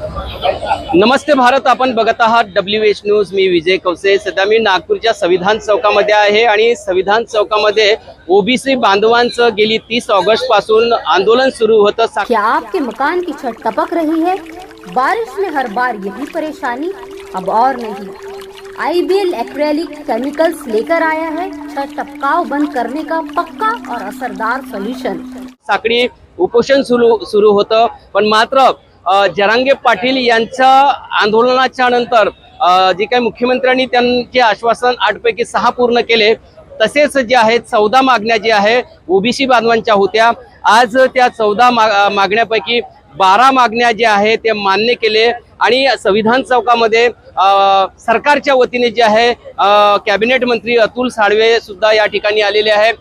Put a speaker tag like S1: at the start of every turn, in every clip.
S1: नमस्ते भारत आपण बघत आहात डब्ल्यू एच न्यूज मी विजय कवसे सध्या मी नागपूरच्या संविधान चौकामध्ये आहे आणि संविधान चौकामध्ये ओबीसी बांधवांचं गेली तीस ऑगस्टपासून आंदोलन सुरू होतं.
S2: क्या आपके मकान की छत टपक रही है? बारिश में हर बार यही परेशानी अब और नहीं। आईबीएल एक्रेलिक केमिकल्स लेकर आया है। छत टपकाव बंद करने का पक्का और असरदार सोल्यूशन
S1: साखळी उपोषण सुरू सुरू होतं पण मात्र जरांगे पाटील यांच्या आंदोलनाच्या नंतर जे काही मुख्यमंत्र्यांनी त्यांचे आश्वासन आठपैकी सहा पूर्ण केले तसेच जे आहेत चौदा मागण्या जे आहे ओबीसी बांधवांच्या होत्या. आज त्या चौदा माग मागण्यापैकी बारा मागण्या ज्या आहेत ते मान्य केले. आणि संविधान चौकामध्ये सरकारच्या वतीने जे आहे कॅबिनेट मंत्री अतुल साळवे सुद्धा या ठिकाणी आलेले आहे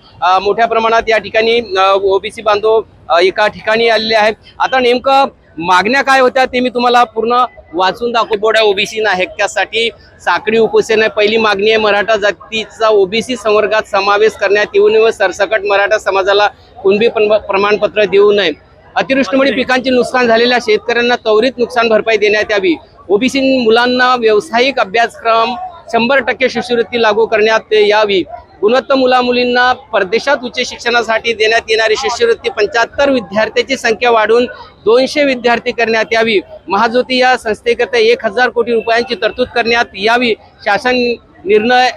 S1: मोठ्या प्रमाणात या ठिकाणी ओबीसी बांधव एका ठिकाणी आलेले आहे आता नेमकं मागण्या काय होत्या ते मी तुम्हाला पूर्ण वाचून दाखवतो. बोड्या ओबीसी त्यासाठी साखळी उपोषण आहे पहिली मागणी आहे मराठा जातीचा ओबीसी संवर्गात समावेश करण्यात येऊ नये व सरसकट मराठा समाजाला कुणबी प्रमाणपत्र देऊ नये. अतिवृष्टीमुळे पिकांचे नुकसान झालेल्या शेतकऱ्यांना त्वरित नुकसान भरपाई देण्यात यावी. ओबीसी मुलांना व्यावसायिक अभ्यासक्रम शंभर टक्के शिष्यवृत्ती लागू करण्यात यावी. गुणवत्ता मुला मुलींना परदेशात उच्च शिक्षणासाठी देण्यात येणारी शिष्यवृत्ती पंच्याहत्तर विद्यार्थ्यांची संख्या वाढून दोनशे विद्यार्थी करण्यात यावी. महाज्योती या संस्थेकरता एक हजार कोटी रुपयांची तरतूद करण्यात यावी. शासन निर्णय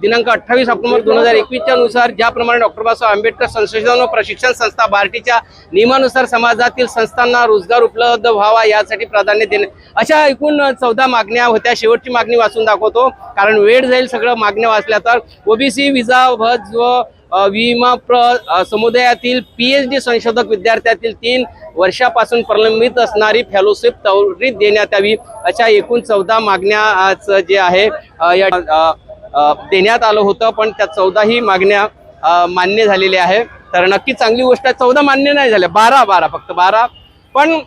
S1: दिनांक अठ्ठावीस ऑक्टोबर दोन हजार एकवीसच्या नुसार ज्याप्रमाणे डॉक्टर बाबासाहेब आंबेडकर संशोधन व प्रशिक्षण संस्था बार्टीच्या नियमानुसार समाजातील संस्थांना रोजगार उपलब्ध व्हावा यासाठी प्राधान्य देणे. अशा एकूण चौदा मागण्या होत्या. शेवटची मागणी वाचून दाखवतो. कारण वेळ जाईल सगळं मागण्या वाचल्या तर. ओबीसी विजा भज व विमा प्र समुदायातील पी एच डी संशोधक विद्यार्थ्यातील तीन वर्षापासून प्रलंबित असणारी फेलोशिप त्वरित देण्यात यावी. अशा एकूण चौदा मागण्याचं जे आहे या देण्यात आलं होतं पण त्या चौदाही मागण्या मान्य झालेल्या आहे. तर नक्की चांगली गोष्ट आहे चौदा मान्य नाही झाल्या बारा बारा फक्त बारा. पण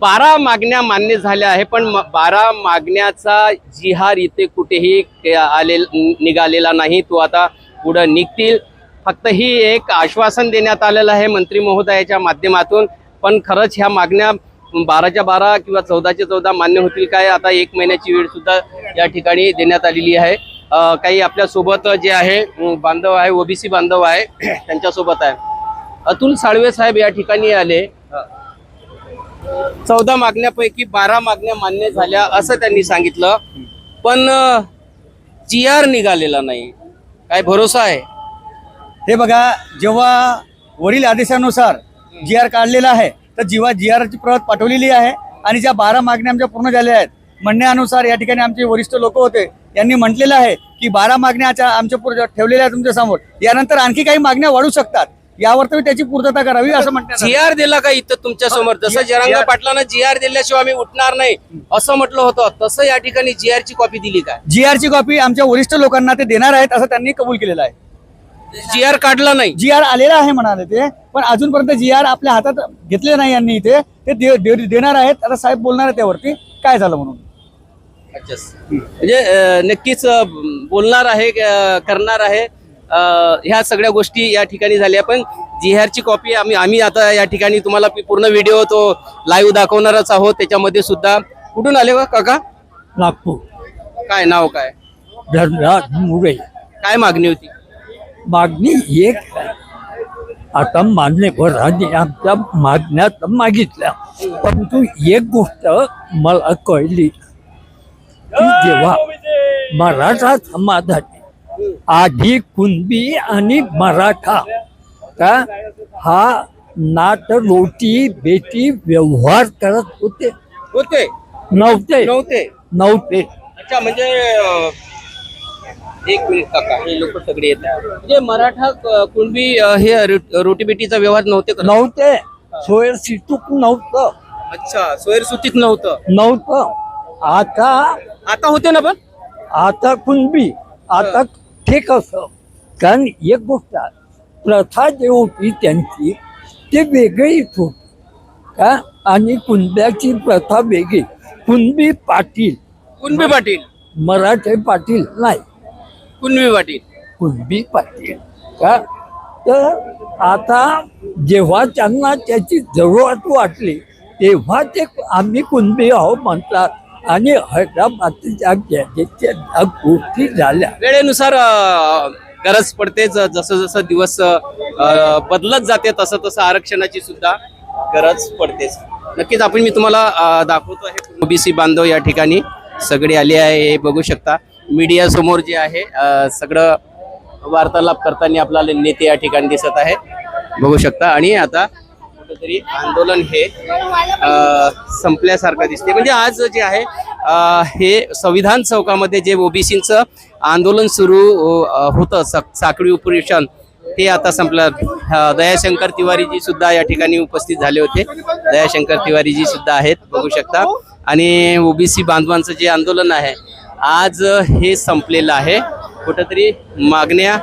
S1: बारा मागण्या मान्य झाल्या आहे पण म- बारा मागण्याचा जिहार इथे कुठेही आले निघालेला नाही. तो आता पुढं निघतील. फक्त ही एक आश्वासन देण्यात आलेलं आहे मंत्री महोदयाच्या माध्यमातून. पण खरंच ह्या मागण्या बाराच्या बारा किंवा चौदाच्या चौदा मान्य होतील काय? आता एक महिन्याची वेळ सुद्धा या ठिकाणी देण्यात आलेली आहे. काही आपल्यासोबत जे आहे बांधव आहे ओबीसी बांधव आहे त्यांच्यासोबत आहे. अतुल साळवे साहेब या ठिकाणी आले. चौदा मागण्यापैकी बारा मागण्या मान्य झाल्या असं त्यांनी सांगितलं. पण जी आर निघालेला नाही. काय भरोसा आहे?
S3: हे बघा जेव्हा वरील आदेशानुसार जी आर काढलेला आहे तर जीवा जी आरची प्रत पाठवलेली आहे आणि ज्या बारा मागण्या आमच्या पूर्ण झाल्या आहेत म्हणण्यानुसार या ठिकाणी आमचे वरिष्ठ लोक होते यांनी म्हटलेलं आहे की बारा मागण्या आमच्या पूर्ण ठेवलेल्या आहेत तुमच्यासमोर यानंतर आणखी काही मागण्या वाढू शकतात. यावर तुम्ही त्याची पूर्तता करावी असं म्हणतात.
S1: जी आर दिला का इथं तुमच्यासमोर? जसं जरांगा पाटलानं जी आर दिल्याशिवाय आम्ही उठणार नाही असं म्हटलं होतं. तसं या ठिकाणी जी आर ची कॉपी दिली काय
S3: जी आरची कॉपी आमच्या वरिष्ठ लोकांना ते देणार आहेत असं त्यांनी कबूल केलेलं आहे.
S1: जी आर काढला नाही.
S3: जी आर आलेला आहे म्हणाले ते पण अजूनपर्यंत जी आर आपल्या हातात घेतले नाही यांनी इथे. ते दे- दे- देणार आहेत. आता साहेब बोलणार आहे त्यावरती. काय झालं म्हणून?
S1: अच्छा. म्हणजे अं, नक्कीच अं, बोलणार आहे अं, करणार आहे. ह्या सगळ्या गोष्टी या ठिकाणी झाल्या. पण ची कॉपी आम्ही आम्ही आता या ठिकाणी तुम्हाला पी- पूर्ण व्हिडिओ तो लाईव्ह दाखवणारच आहोत. त्याच्यामध्ये सुद्धा. कुठून आले वा काका?
S4: नागपूर.
S1: काय नाव काय?
S4: धनराज मुळे
S1: काय मागणी होती?
S4: मागणी एक. आता मान्यवरांनी आमच्या मागण्या तर मागितल्या. परंतु एक गोष्ट मला कळली. की जेव्हा मराठा समाजाने आधी कुणबी आणि मराठा. का? हा नाट रोटी बेटी व्यवहार करत होते.
S1: होते.
S4: नव्हते.
S1: नव्हते.
S4: नव्हते.
S1: अच्छा म्हणजे अं, एक मिनिट काका हे लोक सगळे येत. म्हणजे मराठा कुणबी अं, हे रो- रोटीबेटीचा व्यवहार नव्हते करत?
S4: नव्हते. सोय सितूक नव्हतं.
S1: अच्छा सोयरसुतीत नव्हतं.
S4: नव्हतं. आता
S1: आता होते ना पण?
S4: आता कुणबी आता ठीक असं. कारण एक गोष्ट प्रथा जी होती त्यांची ती वेगळीच होती. का? आणि कुणब्याची प्रथा वेगळी. कुणबी पाटील.
S1: कुणबी पाटील?
S4: मराठे पाटील नाही.
S1: कुणबी पाटील?
S4: कुणबी पाटील. का? तर आता जेव्हा त्यांना त्याची जरूरत वाटली तेव्हा ते आम्ही कुणबी आहो म्हणतात आणि हैदराबादच्या गॅजेटच्या ज्या गोष्टी झाल्या.
S1: वेळेनुसार अ, गरज पडते ज- जसं जसं दिवस अ, बदलत जाते तसं तसं आरक्षणाची सुद्धा गरज पडतेच. नक्कीच आपण मी तुम्हाला अ, दाखवतो आहे ओबीसी बांधव या ठिकाणी सगळी आली आहे हे बघू शकता. मीडिया समोर जे आहे अ, सगळं वार्तालाप करताना आपल्याला नेते या ठिकाणी दिसत आहे बघू शकता. आणि आता कुठेतरी आंदोलन हे संपल्यासारखं दिसते म्हणजे आज जे आहे हे संविधान चौकामध्ये जे ओबीसीचं आंदोलन सुरू होतं सा- साखळी उपोषण ते आता संपलं. दयाशंकर तिवारीजी सुद्धा या ठिकाणी उपस्थित झाले होते. दयाशंकर तिवारीजी सुद्धा आहेत बघू शकता. आणि ओबीसी बांधवांचं जे आंदोलन आहे आज हे संपलेलं आहे. कुठंतरी मागण्या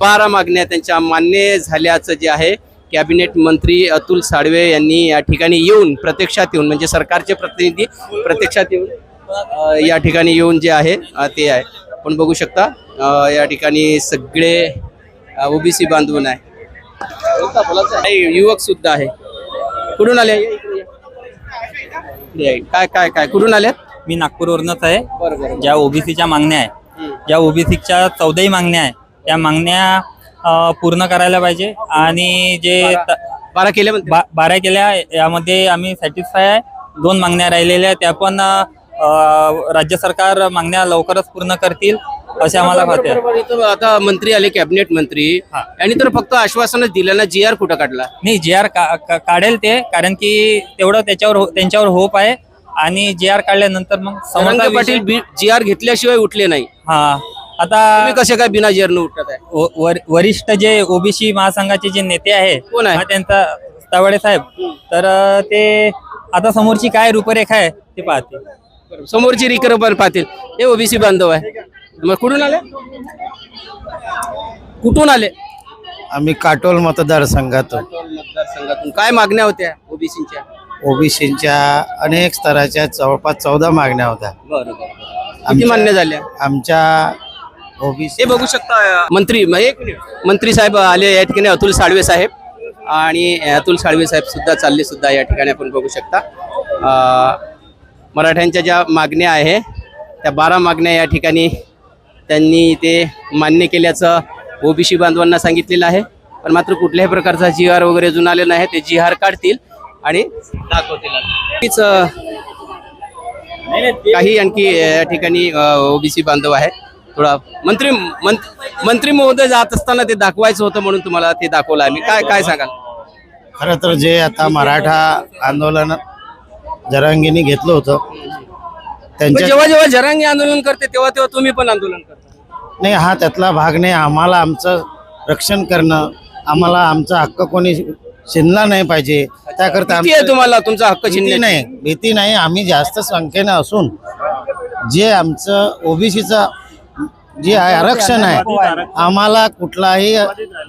S1: बारा मागण्या त्यांच्या मान्य झाल्याचं जे आहे कॅबिनेट मंत्री अतुल साळवे यांनी या ठिकाणी येऊन प्रत्यक्षात येऊन म्हणजे सरकारचे प्रतिनिधी प्रत्यक्षात येऊन या ठिकाणी येऊन जे आहे ते आहे. आपण बघू शकता या ठिकाणी सगळे ओबीसी बांधून आहे. युवक सुद्धा आहे. कुठून आले. काय काय काय? कुठून आले?
S5: मी नागपूरवरूनच आहे. ज्या ओबीसीच्या मागण्या आहे. ज्या ओबीसीच्या चौदाही मागण्या आहे त्या मागण्या अ, पूर्ण करायला पाहिजे. आणि जे त-
S1: बारा केले म्हणते?
S5: बा- बारा केल्या यामध्ये आम्ही सॅटिस्फाय आहे. दोन मागण्या राहिलेल्या आहेत, त्या पण अ, राज्य सरकार मागण्या लवकरच पूर्ण करतील असे आम्हाला खाते आहे.
S1: बरोबर, इथं आता मंत्री आले कॅबिनेट मंत्री. यांनी तर फक्त आश्वासनच दिलं ना जी आर कुठं काढला?
S5: नाही जे आर काढेल ते. कारण की तेवढं त्याच्यावर हो- त्यांच्यावर होप आहे. आणि जे आर काढल्यानंतर मग समोरचा
S1: रंग
S5: विषय-
S1: पाटील जी आर घेतल्याशिवाय उठले नाही.
S5: हा. आता
S1: तुम्ही कसे काय बिना जी आर न उठत आहे?
S5: व- वर- वरिष्ठ जे ओबीसी महासंघाचे जे नेते आहे
S1: कोण आहे?
S5: हा त्यांचा तावडे साहेब. तर अ, ते आता समोरची काय रूपरेखा आहे ते पाहते
S1: समोरची रिकरबर पाटील हे ओबीसी बांधव आहे. मग कुठून आले? कुठून आले?
S6: आम्ही काटोल मतदारसंघातून.
S1: मतदारसंघातून. काय मागण्या होत्या ओबीसीच्या?
S6: ओबीसीच्या अनेक स्तराच्या जवळपास चौदा मागण्या होत्या.
S1: बरोबर किती
S6: आमच्या-
S1: मान्य झाल्या?
S6: आमच्या ओबीसी
S1: हे बघू शकता मंत्री म- एक मिनिट. मंत्री साहेब आले या ठिकाणी अतुल साळवे साहेब. आणि अतुल साळवे साहेब सुद्धा चालले सुद्धा या ठिकाणी आपण बघू शकता. मराठ्यांच्या ज्या मागण्या आहे त्या बारा मागण्या या ठिकाणी त्यांनी ते मान्य केल्याचं ओबीसी बांधवांना सांगितलेलं आहे. पण मात्र कुठल्याही प्रकारचा जी आर वगैरे अजून आलेला नाही ते जी आर काढतील आणि दाखवतील. काही आणखी या ठिकाणी ओबीसी बांधव आहे थोडा मंत्री मंत- मंत्री महोदय जात असताना ते दाखवायचं होतं म्हणून तुम्हाला ते दाखवलं आम्ही. काय काय सांगाल?
S6: खरं तर जे आता मराठा आंदोलन जरांगीने घेतलं होतं त्यांच्या
S1: जेव्हा जेव्हा जरांगी आंदोलन करते तेव्हा तेव्हा तुम्ही पण आंदोलन करता.
S6: नाही हा त्यातला भाग नाही. आम्हाला आमचं रक्षण करणं आम्हाला आमचा हक्क कोणी शिनला नाही पाहिजे. त्याकरता
S1: तुम्हाला तुमचा हक्क चिन्ह
S6: नाही. भीती नाही. आम्ही जास्त संख्येने असून जे आमचं ओबीसीचं जे आहे आरक्षण आहे. आम्हाला कुठलाही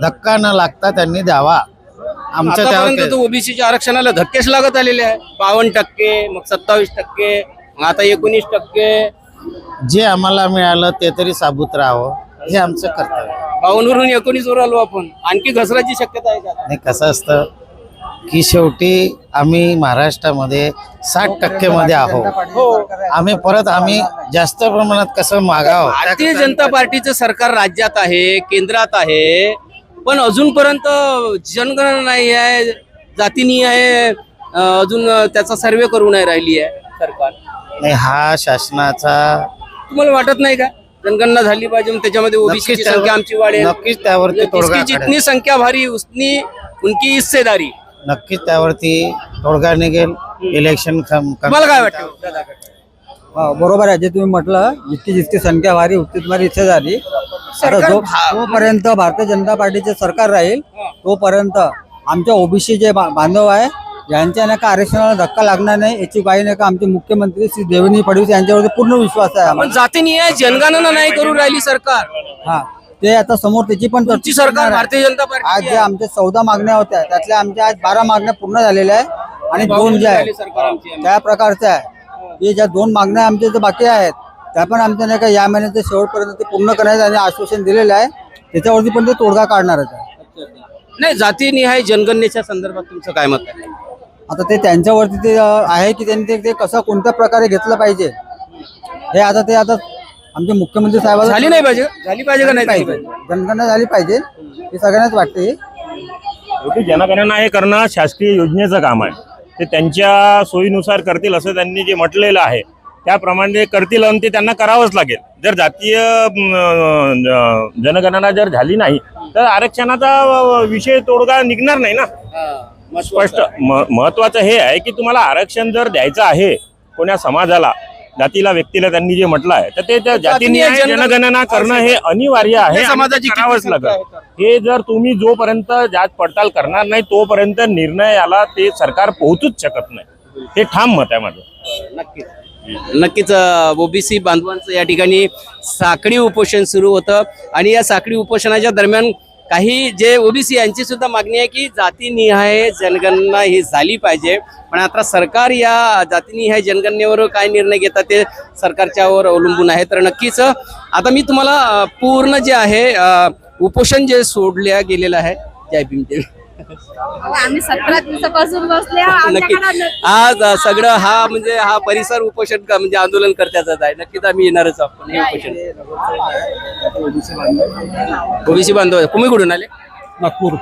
S6: धक्का न लागता त्यांनी द्यावा. आमचं
S1: आतापर्यंत
S6: त्यावर
S1: ओबीसीच्या आरक्षणाला धक्केच लागत आलेले आहे. बावन्न टक्के मग सत्तावीस टक्के मग आता एकोणीस टक्के.
S6: जे आम्हाला मिळालं ते तरी साबूत राहावं. हे आमचं कर्तव्य आहे.
S1: बावन्नवरून एकोणीस वर आलो आपण. आणखी घसराची शक्यता आहे का?
S6: आणि कसं असतं? की शेवटी आम्ही महाराष्ट्रामध्ये साठ टक्के मध्ये आहोत. आम्ही परत आम्ही जास्त प्रमाणात कसं मागावं
S1: भारतीय जनता पार्टीचं सरकार राज्यात आहे केंद्रात आहे पण अजूनपर्यंत जनगणना नाही आहे जातीनीय आहे अजून त्याचा सर्वे करू नाही राहिली आहे सरकार.
S6: नाही हा शासनाचा
S1: तुम्हाला वाटत नाही का? जनगणना झाली पाहिजे त्याच्यामध्ये ओबीसी
S6: नक्कीच त्यावर-
S1: संख्या आमची वाढेल.
S6: नक्कीच त्यावरती.
S1: जितनी संख्या भारी उतनी उनकी हिस्सेदारी.
S6: नक्कीच त्यावरती तोडगा निघेल. इलेक्शन
S1: तुम्हाला काय वाटतं? दादा?
S7: हा, बरोबर आहे. जे तुम्ही म्हटलं जितकी जितकी संख्या वारी तुम्हाला इथे झाली आता जो जोपर्यंत भारतीय जनता पार्टीचे सरकार राहील तोपर्यंत आमच्या ओबीसी जे बा- बांधव आहे यांच्या नाही का आरक्षणाला धक्का लागणार नाही याची बाई नाही का आमचे मुख्यमंत्री श्री देवेंद्र फडणवीस यांच्यावरती पूर्ण विश्वास आहे
S1: पण
S7: आम्हाला.
S1: जातीनीय जनगणना नाही करू राहिली सरकार.
S7: हा. ते आता समोर त्याची पण
S1: तुमची सरकार. भारतीय जनता
S7: आज
S1: पार्टी
S7: जे आमच्या चौदा मागण्या होत्या त्यातल्या आमच्या आज बारा मागण्या पूर्ण झालेल्या आहे आणि दोन ज्या आहेत. त्या प्रकारचं आहे हे ज्या दोन मागण्या आमच्या इथं बाकी आहेत त्या पण आमच्या नाही का या महिन्याच्या शेवटपर्यंत ते पूर्ण करण्याचं आणि आश्वासन दिलेलं आहे. त्याच्यावरती पण ते तोडगा काढणारच आहे.
S1: नाही जातीनिहाय जनगणनेच्या संदर्भात तुमचं काय मत आहे?
S7: आता ते त्यांच्यावरती ते आहे की त्यांनी ते- ते कसं कोणत्या प्रकारे घेतलं पाहिजे? हे आता ते आता आमचे मुख्यमंत्री साहेबांना
S1: झाली नाही पाहिजे? झाली पाहिजे का नाही? झाली
S7: पाहिजे? जनगणना झाली पाहिजे. हे सगळ्यांनाच वाटते.
S8: शेवटी जनगणना हे करणं शासकीय योजनेचं काम आहे. ते त्यांच्या सोयीनुसार करतील असं त्यांनी जे म्हटलेलं आहे त्याप्रमाणे करतील आणि ते त्यांना करावंच लागेल. जर जातीय जनगणना जर झाली नाही तर आरक्षणाचा विषय तोडगा निघणार नाही ना?
S1: हा,
S8: स्पष्ट. महत्वाचं हे आहे की तुम्हाला आरक्षण जर द्यायचं आहे कोण्या समाजाला जातीला व्यक्तीला त्यांनी जे म्हटलं आहे तर ते त्या
S1: जनगण-
S8: जनगणना करणं हे अनिवार्य आहे
S1: हे समाजाची
S8: करावंच
S1: आहे?
S8: हे जर तुम्ही जोपर्यंत जात पडताल करणार नाही तोपर्यंत निर्णयाला ते सरकार पोहोचूच शकत नाही. हे ठाम मत आहे माझं.
S1: नक्कीच. नक्कीच ओबीसी बांधवांचं या ठिकाणी साखळी उपोषण सुरू होतं. आणि या साखळी उपोषणाच्या दरम्यान काही जे ओबीसी यांची सुद्धा मागणी आहे की जातीनिहाय जनगणना ही झाली पाहिजे. पण आता सरकार या जातीनिहाय जनगणनेवर काय निर्णय घेतात ते सरकारच्यावर अवलंबून आहे. तर नक्कीच आता मी तुम्हाला पूर्ण जे आहे उपोषण जे सोडल्या गेलेलं आहे जय भीमदेवी.
S9: आम्ही सतरा दिवसापासून बसले
S1: नक्की. आज सगळं हा म्हणजे हा परिसर उपोषण का- म्हणजे आंदोलन करत्याचाच आहे. नक्कीच आम्ही येणारच आहोत. हे उपोषण. ओबीसी बांधव तुम्ही कुठून आले?
S4: नागपूर.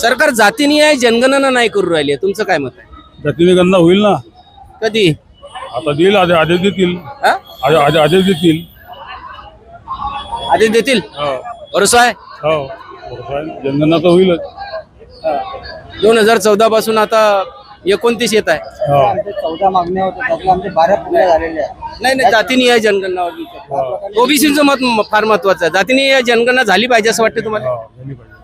S1: सरकार जातीनिहाय जनगणना नाही करू राहिली तुमचं काय मत आहे?
S10: जातीने गणना होईल ना?
S1: कधी?
S10: आता देईल आदेश आदेश देतील.
S1: हा?
S10: आदे- आदे- आदेश देतील.
S1: आदेश देतील? भरोसा आहे
S10: हो. बरोबर आहे. जनगणना तर होईलच.
S1: दोन हजार चौदा पासून आता एकोणतीस येत आहे.
S7: चौदा मागण्या होत्या त्यातल्या आमच्या बारा पूर्ण झालेल्या आहेत.
S1: नाही नाही जातीनिहाय जनगणना ओबीसीचं मत म- फार महत्वाचं आहे. जातीनिहाय जनगणना झाली पाहिजे असं वाटतं तुम्हाला?
S10: हो, झाली पाहिजे.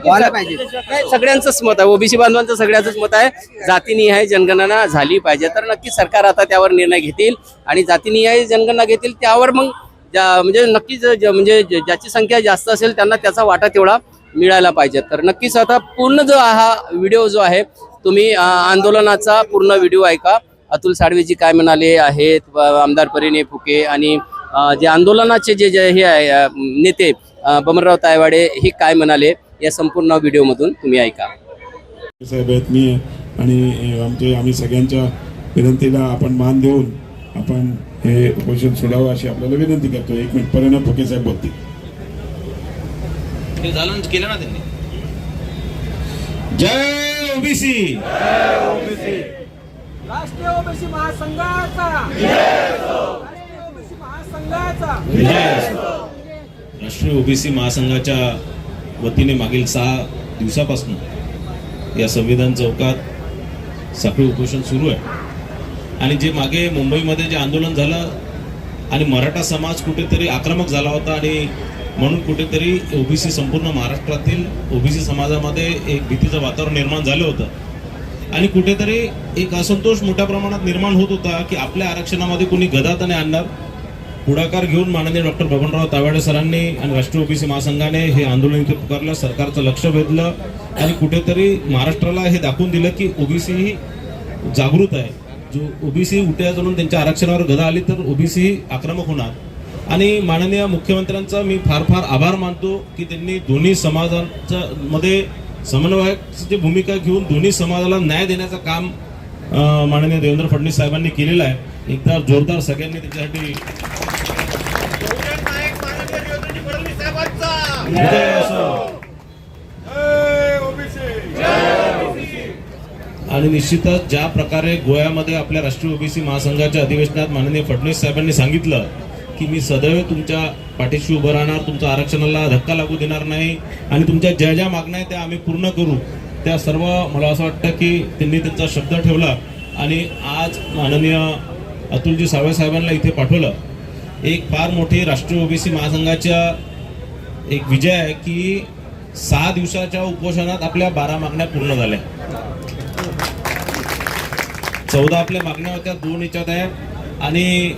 S7: व्हायला पाहिजे.
S1: नाही, सगळ्यांचंच मत आहे. ओबीसी बांधवांचं सगळ्यांचंच मत आहे. जातीनिहाय जनगणना झाली पाहिजे. तर नक्की सरकार आता त्यावर निर्णय घेतील आणि जातीनिहाय जनगणना घेतील त्यावर मग ज्या- म्हणजे नक्कीच म्हणजे ज- ज्याची संख्या जास्त असेल त्यांना त्याचा वाटा तेवढा मिळायला पाहिजे. तर नक्कीच आता पूर्ण जो हा व्हिडिओ जो आहे तुम्ही आंदोलनाचा पूर्ण व्हिडिओ ऐका. अतुल साळवेजी काय म्हणाले आहेत आमदार परिणय फुके आणि जे आंदोलनाचे जे जे हे आहे नेते अं, बमनराव तायवाडे हे काय म्हणाले या संपूर्ण व्हिडिओमधून तुम्ही ऐका.
S11: साहेब आहेत मी आणि आमचे आम्ही सगळ्यांच्या विनंतीला आपण मान देऊन आपण हे उपोषण सोडावं अशी आपल्याला विनंती करतो एक मिनिट परिणाम फुके साहेब बोलतील. जय ओबीसी.
S12: राष्ट्रीय ओबीसी महासंघाच्या वतीने मागील सहा दिवसापासून या संविधान चौकात साखळी उपोषण सुरू आहे. आणि जे मागे मुंबईमध्ये जे आंदोलन झालं आणि मराठा समाज कुठेतरी आक्रमक झाला होता आणि म्हणून कुठेतरी ओबीसी संपूर्ण महाराष्ट्रातील ओबीसी समाजामध्ये एक भीतीचं वातावरण निर्माण झालं होतं. आणि कुठेतरी एक असंतोष मोठ्या प्रमाणात निर्माण होत होता की आपल्या आरक्षणामध्ये कोणी गदाताने आणणार. पुढाकार घेऊन माननीय डॉक्टर बबनराव तावाडे सरांनी आणि राष्ट्रीय ओबीसी महासंघाने हे आंदोलन इथे पुकारलं सरकारचं लक्ष वेधलं आणि कुठेतरी महाराष्ट्राला हे दाखवून दिलं की ओबीसी ही जागृत आहे. जो ओबीसी उठ्या जाणून त्यांच्या आरक्षणावर गदा आली तर ओबीसी आक्रमक होणार. आणि माननीय मुख्यमंत्र्यांचा मी फार फार आभार मानतो की त्यांनी दोन्ही समाजांच्या मध्ये समन्वयाची भूमिका घेऊन दोन्ही समाजाला न्याय देण्याचं काम माननीय देवेंद्र फडणवीस साहेबांनी केलेलं आहे. एकदा जोरदार सगळ्यांनी त्याच्यासाठी असो. आणि निश्चितच ज्या प्रकारे गोव्यामध्ये आपल्या राष्ट्रीय ओबीसी महासंघाच्या अधिवेशनात माननीय फडणवीस साहेबांनी सांगितलं की मी सदैव तुमच्या पाठीशी उभं राहणार तुमच्या आरक्षणाला धक्का लागू देणार नाही आणि तुमच्या ज्या ज्या मागण्या आहेत त्या आम्ही पूर्ण करू. त्या सर्व मला असं वाटतं की त्यांनी त्यांचा शब्द ठेवला आणि आज माननीय अतुलजी सावळे साहेबांना इथे पाठवलं. एक फार मोठी राष्ट्रीय ओबीसी महासंघाच्या एक विजय आहे की सहा दिवसाच्या उपोषणात आपल्या बारा मागण्या पूर्ण झाल्या. चौदा आपल्या मागण्या होत्या दोन याच्यात आहे. आणि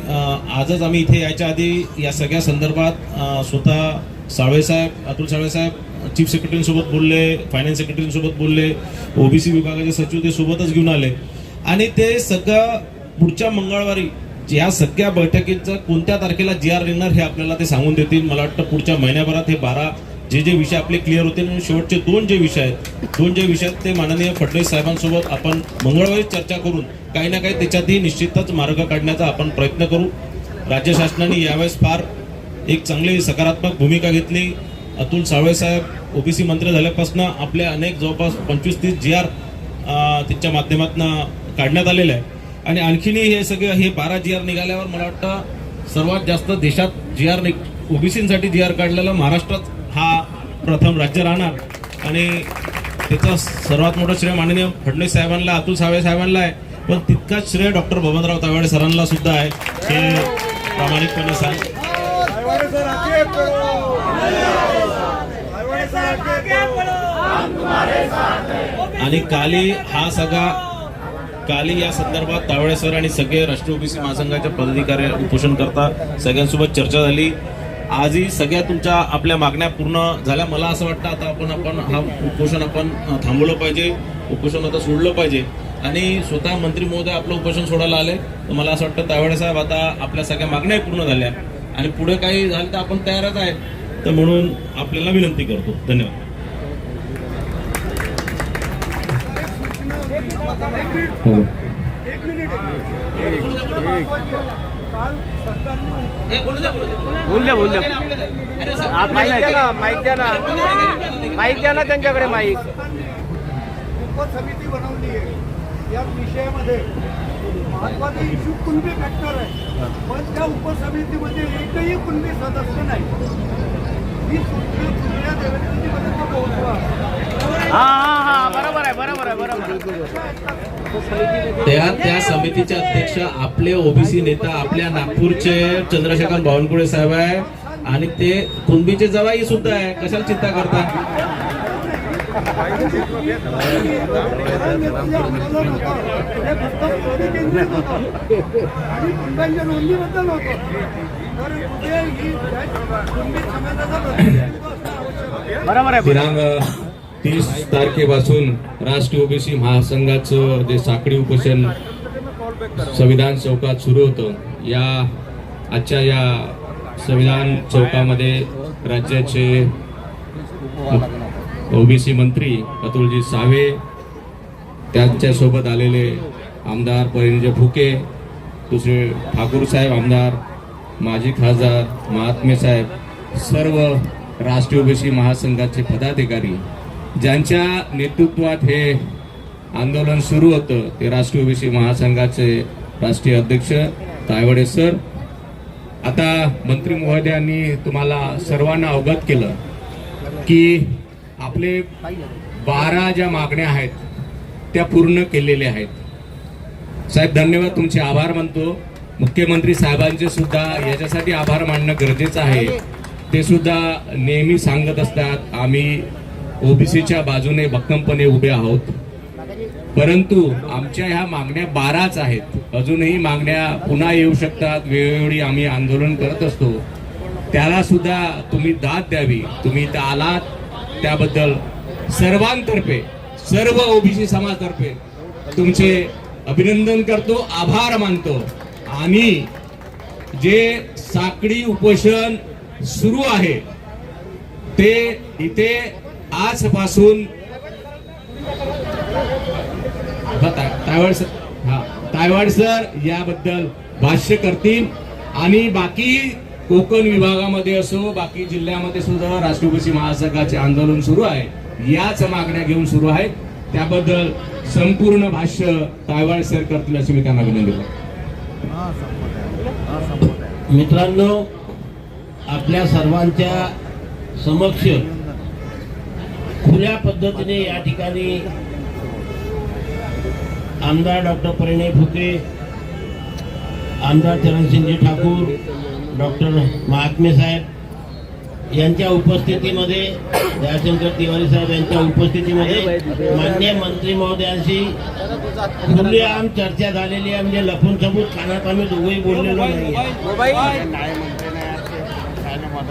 S12: आजच आम्ही इथे यायच्या आधी या सगळ्या संदर्भात स्वतः साळवेसाहेब अतुल साळवेसाहेब चीफ सेक्रेटरींसोबत बोलले फायनान्स सेक्रेटरींसोबत बोलले ओबीसी विभागाचे सचिव ते सोबतच घेऊन आले. आणि ते सगळं पुढच्या मंगळवारी या सगळ्या बैठकीचं कोणत्या तारखेला जी आर येणार हे आपल्याला ते सांगून देतील मला वाटतं पुढच्या महिन्याभरात हे बारा जे जे विषय आपले क्लिअर होते आणि शेवटचे दोन जे विषय आहेत दोन जे विषय आहेत ते माननीय फडणवीस साहेबांसोबत आपण मंगळवारी चर्चा करून काही ना काही त्याच्यातही निश्चितच मार्ग काढण्याचा आपण प्रयत्न करू. राज्य शासनाने यावेळेस फार एक चांगली सकारात्मक भूमिका घेतली. अतुल सावळे साहेब ओबीसी मंत्री झाल्यापासून आपले अनेक जवळपास पंचवीस तीस जी आर त्यांच्या माध्यमातून काढण्यात आलेले आहे. आणि आणखीनही हे सगळं हे बारा जी आर निघाल्यावर मला वाटतं सर्वात जास्त देशात जी आर ओबीसीसाठी जी आर काढलेला महाराष्ट्रात प्रथम राज्य राहणार. आणि त्याचा सर्वात मोठं श्रेय माननीय फडणवीस साहेबांना अतुल सावे साहेबांना आहे. पण तितकाच श्रेय डॉक्टर बबनराव तावडे सरांना सुद्धा आहे. हे प्रामाणिकपणे सांग. आणि काली हा सगळा काली या संदर्भात तावडे सर आणि सगळे राष्ट्रीय ओबीसी महासंघाच्या पदाधिकारी उपोषण करता. सगळ्यांसोबत चर्चा झाली. आजही सगळ्या तुमच्या आपल्या मागण्या पूर्ण झाल्या. मला असं वाटतं आता आपण आपण हा उपोषण आपण थांबवलं पाहिजे. उपोषण आता सोडलं पाहिजे. आणि स्वतः मंत्री महोदय आपलं उपोषण सोडायला आले. तर मला असं वाटतं त्यावेळेस साहेब आता आपल्या सगळ्या मागण्याही पूर्ण झाल्या. आणि पुढे काही झालं तर आपण तयारच आहे तर म्हणून आपल्याला विनंती करतो. धन्यवाद.
S1: बोल द्या बोल द्या. द्या ना माईक द्या ना. माईक द्या ना त्यांच्याकडे माईक
S10: उपसमिती बनवली आहे. या विषयामध्ये महत्त्वाचा इश्यू कुणबी फॅक्टर आहे. पण त्या उपसमितीमध्ये एकही कुणबी सदस्य नाही. ही सूचना दुसऱ्या देवेंद्रजीपर्यंत पोहोचवा
S1: हा हा हा बरोबर आहे बरोबर आहे बरोबर
S12: त्या त्या समितीचे अध्यक्ष आपले ओबीसी नेता आपल्या नागपूरचे चंद्रशेखर बावनकुळे साहेब आहे आणि ते कुणबीचे जवाई सुद्धा आहे. कशाला चिंता करता?
S1: बरोबर आहे
S13: तीस तारखेपासून राष्ट्रीय ओबीसी महासंघाचं जे साखळी उपोषण संविधान चौकात सुरू होतं या आजच्या या संविधान चौकामध्ये राज्याचे ओबीसी मंत्री अतुलजी सावे त्यांच्यासोबत आलेले आमदार परिणजय फुके दुसरे ठाकूर साहेब आमदार माजी खासदार महात्मे साहेब सर्व राष्ट्रीय ओबीसी महासंघाचे पदाधिकारी ज्यांच्या नेतृत्वात हे आंदोलन सुरू होतं ते राष्ट्रीय ओबीसी महासंघाचे राष्ट्रीय अध्यक्ष तायवडे सर. आता मंत्री महोदयांनी तुम्हाला सर्वांना अवगत केलं की आपले बारा ज्या मागण्या आहेत त्या पूर्ण केलेल्या आहेत. साहेब धन्यवाद. तुमचे आभार मानतो. मुख्यमंत्री साहेबांचे सुद्धा याच्यासाठी आभार मानणं गरजेचं आहे. ते सुद्धा नेहमी सांगत असतात आम्ही ओबीसीच्या बाजूने भक्कमपणे उभे आहोत. परंतु आमच्या ह्या मागण्या बाराच आहेत. अजूनही मागण्या पुन्हा येऊ शकतात. वेळोवेळी आम्ही आंदोलन करत असतो. त्याला सुद्धा तुम्ही दाद द्यावी. तुम्ही इथं आलात त्याबद्दल सर्वांतर्फे सर्व ओबीसी समाजातर्फे तुमचे अभिनंदन करतो आभार मानतो. आणि जे साखळी उपोषण सुरू आहे ते इथे आजपासून तायवाड सर हा तायवाड सर याबद्दल भाष्य करतील. आणि बाकी कोकण विभागामध्ये असो बाकी जिल्ह्यामध्ये सुद्धा राष्ट्रपती महासंघाचे आंदोलन सुरू आहे. याच मागण्या घेऊन सुरू आहेत. त्याबद्दल संपूर्ण भाष्य तायवाड सर करतील अशी मी त्यांना विनंती करतो.
S14: मित्रांनो आपल्या सर्वांच्या समक्ष खुल्या पद्धतीने या ठिकाणी आमदार डॉक्टर परिणय फुके आमदार चरणसिंगजी ठाकूर डॉक्टर महात्मे साहेब यांच्या उपस्थितीमध्ये दयाशंकर तिवारी साहेब यांच्या उपस्थितीमध्ये मान्य मंत्री महोदयांशी खुलेआम चर्चा झालेली आहे. म्हणजे लपून सबूत कानात आम्ही दोघंही बोललेलो नाही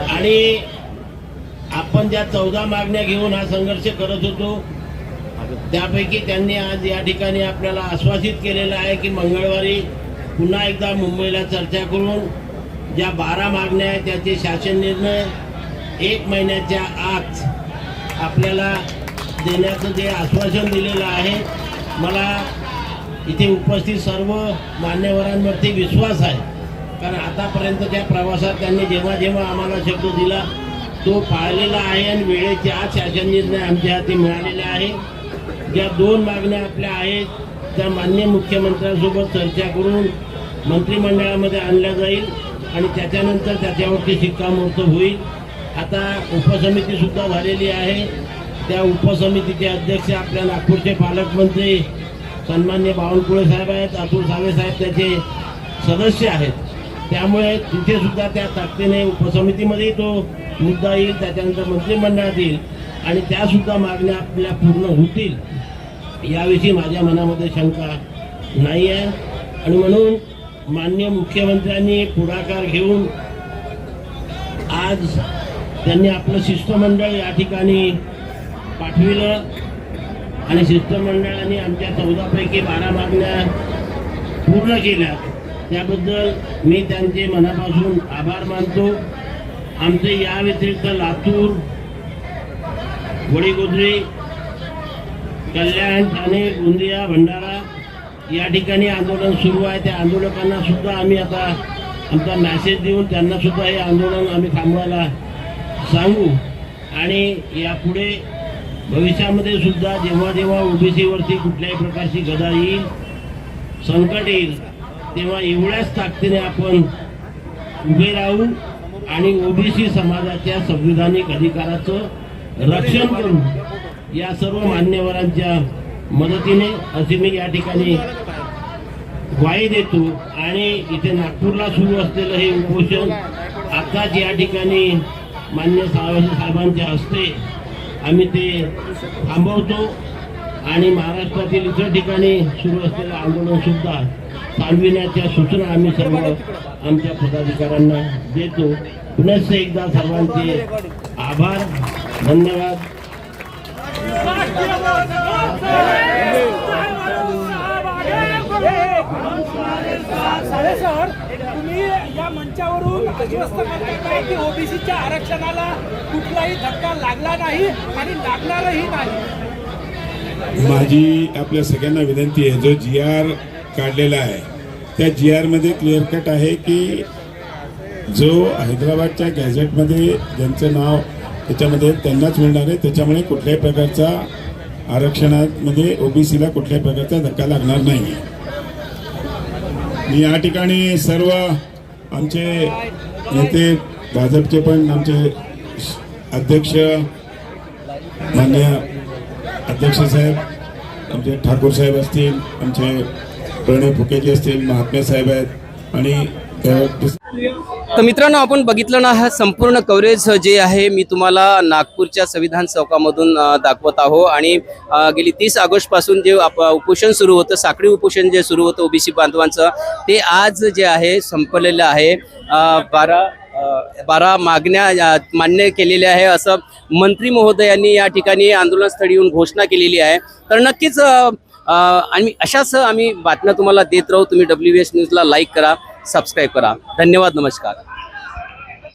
S14: आणि आपण ज्या चौदा मागण्या घेऊन हा संघर्ष करत होतो त्यापैकी त्यांनी आज या ठिकाणी आपल्याला आश्वासित केलेलं आहे की मंगळवारी पुन्हा एकदा मुंबईला चर्चा करून ज्या बारा मागण्या आहेत त्याचे शासन निर्णय एक महिन्याच्या आत आपल्याला देण्याचं जे आश्वासन दिलेलं आहे मला इथे उपस्थित सर्व मान्यवरांवरती विश्वास आहे. कारण आतापर्यंतच्या प्रवासात त्यांनी जेव्हा जेव्हा आम्हाला शब्द दिला तो पाळलेला आहे आणि वेळेच्या आज शासन निर्णय आमच्या हाती मिळालेला आहे. ज्या दोन मागण्या आपल्या आहेत त्या मान्य मुख्यमंत्र्यांसोबत चर्चा करून मंत्रिमंडळामध्ये आणल्या जाईल आणि त्याच्यानंतर त्याच्यावरती शिक्कामोर्तब होईल. आता उपसमितीसुद्धा झालेली आहे. त्या उपसमितीचे अध्यक्ष आपल्या नागपूरचे पालकमंत्री सन्मान्य बावनकुळे साहेब आहेत अतुल सावे साहेब त्याचे सदस्य आहेत. त्यामुळे तिथेसुद्धा त्या ताकदीने उपसमितीमध्ये तो मुद्दा येईल त्याच्यानंतर मंत्रिमंडळात येईल आणि त्यासुद्धा मागण्या आपल्या पूर्ण होतील. याविषयी माझ्या मनामध्ये शंका नाही आहे. आणि म्हणून माननीय मुख्यमंत्र्यांनी पुढाकार घेऊन आज त्यांनी आपलं शिष्टमंडळ या ठिकाणी पाठविलं. आणि शिष्टमंडळाने आमच्या चौदापैकी बारा मागण्या पूर्ण केल्या. त्याबद्दल मी त्यांचे मनापासून आभार मानतो. आमचे या व्यतिरिक्त लातूर वडीगोद्री कल्याण ठाणे गोंदिया भंडारा या ठिकाणी आंदोलन सुरू आहे. त्या आंदोलकांना सुद्धा आम्ही आता आमचा मॅसेज देऊन त्यांना सुद्धा हे आंदोलन आम्ही थांबवायला सांगू. आणि यापुढे भविष्यामध्ये सुद्धा जेव्हा जेव्हा ओबीसीवरती कुठल्याही प्रकारची गदा येईल संकट येईल तेव्हा एवढ्याच ताकदीने आपण उभे राहू. आणि ओबीसी समाजाच्या संविधानिक अधिकाराचं रक्षण करू या सर्व मान्यवरांच्या मदतीने असे मी या ठिकाणी ग्वाही देतो. आणि इथे नागपूरला सुरू असलेलं हे उपोषण आताच या ठिकाणी मान्य साहेबांच्या हस्ते आम्ही ते थांबवतो. आणि महाराष्ट्रातील इतर ठिकाणी सुरू असलेलं आंदोलनसुद्धा थांबविण्याच्या सूचना आम्ही सर्व आमच्या पदाधिकाऱ्यांना देतो. पुनश्च एकदा सर्वांचे आभार धन्यवाद.
S10: सर तुम्ही या मंचावरून आश्वस्त करताय की ओबीसीच्या आरक्षणाला कुठलाही धक्का लागला नाही आणि लागणारही नाही
S11: माझी आपल्या सगळ्यांना विनंती आहे जो जी आर काढलेला आहे त्या जी आरमध्ये क्लिअर कट आहे की जो हैदराबादच्या गॅझेटमध्ये ज्यांचं नाव त्याच्यामध्ये त्यांनाच मिळणार आहे त्याच्यामुळे कुठल्याही प्रकारचा आरक्षणामध्ये ओबीसीला कुठल्याही प्रकारचा धक्का लागणार नाही. मी या ठिकाणी सर्व आमचे नेते भाजपचे पण आमचे अध्यक्ष मान्य अध्यक्ष साहेब आमचे ठाकूर साहेब असतील आमचे प्रणय फुकेजी असतील महात्मे साहेब आहेत आणि
S1: तर मित्रांनो आपण बघितलं ना हा संपूर्ण कव्हरेज जे आहे मी तुम्हाला नागपूरच्या संविधान चौकामधून दाखवत आहो आणि गेली तीस ऑगस्टपासून जे आप- उपोषण सुरू होतं साखळी उपोषण जे सुरू होतं ओबीसी बांधवांचं ते आज जे आहे संपलेलं आहे. बारा बारा मागण्या मान्य केलेल्या आहे असं मंत्री महोदयांनी या ठिकाणी आंदोलनस्थळी येऊन घोषणा केलेली आहे. तर नक्कीच आणि अशाच आम्ही बातम्या तुम्हाला देत राहू. तुम्ही डब्ल्यू एस न्यूजला लाईक करा सबस्क्राईब करा. धन्यवाद नमस्कार.